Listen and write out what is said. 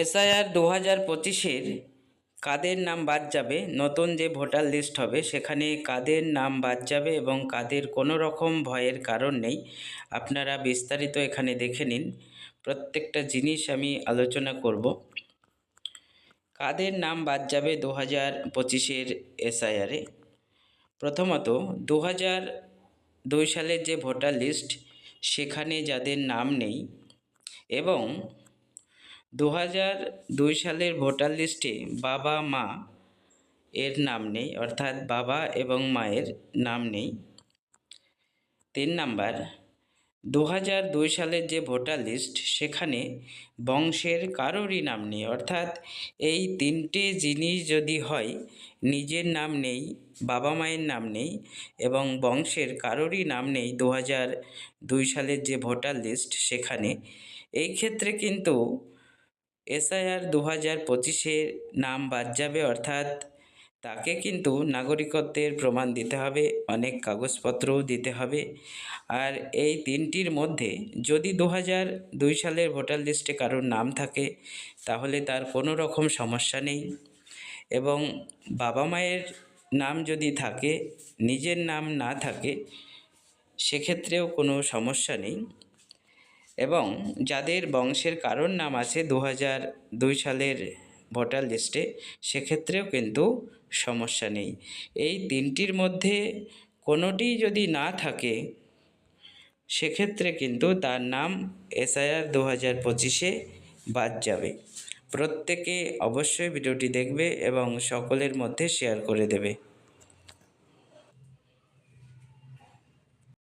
SIR দু হাজার পঁচিশের কাদের নাম বাদ যাবে? নতুন যে ভোটার লিস্ট হবে, সেখানে কাদের নাম বাদ যাবে এবং কাদের কোনো রকম ভয়ের কারণ নেই। আপনারা বিস্তারিত এখানে দেখে নিন। প্রত্যেকটা জিনিস আমি আলোচনা করব। কাদের নাম বাদ যাবে দু হাজার পঁচিশের এসআইআরে? প্রথমত দু হাজার দুই সালের যে ভোটার লিস্ট, সেখানে যাদের নাম নেই এবং দু দুই সালের ভোটার লিস্টে বাবা, মা এর নাম নেই, অর্থাৎ বাবা এবং মায়ের নাম নেই। তিন নাম্বার দু দুই সালের যে ভোটার লিস্ট, সেখানে বংশের কারোরই নাম নেই, অর্থাৎ এই তিনটে জিনিস যদি হয়, নিজের নাম নেই, বাবা মায়ের নাম নেই এবং বংশের কারোরই নাম নেই দু দুই সালের যে ভোটার লিস্ট সেখানে, এই ক্ষেত্রে কিন্তু এসআইআর দু হাজার পঁচিশে নাম বাদ যাবে, অর্থাৎ তাকে কিন্তু নাগরিকত্বের প্রমাণ দিতে হবে, অনেক কাগজপত্রও দিতে হবে। আর এই তিনটির মধ্যে যদি দু হাজার দুই সালের ভোটার লিস্টে কারোর নাম থাকে, তাহলে তার কোনো রকম সমস্যা নেই। এবং বাবা মায়ের নাম যদি থাকে, নিজের নাম না থাকে, সেক্ষেত্রেও কোনো সমস্যা নেই। এবং যাদের বংশের কারোর নাম আছে দু দুই সালের ভোটার লিস্টে, সেক্ষেত্রেও কিন্তু সমস্যা নেই। এই তিনটির মধ্যে কোনোটি যদি না থাকে, সেক্ষেত্রে কিন্তু তার নাম এসআইআর দু হাজার পঁচিশে বাদ যাবে। প্রত্যেকে অবশ্যই ভিডিওটি দেখবে এবং সকলের মধ্যে শেয়ার করে দেবে।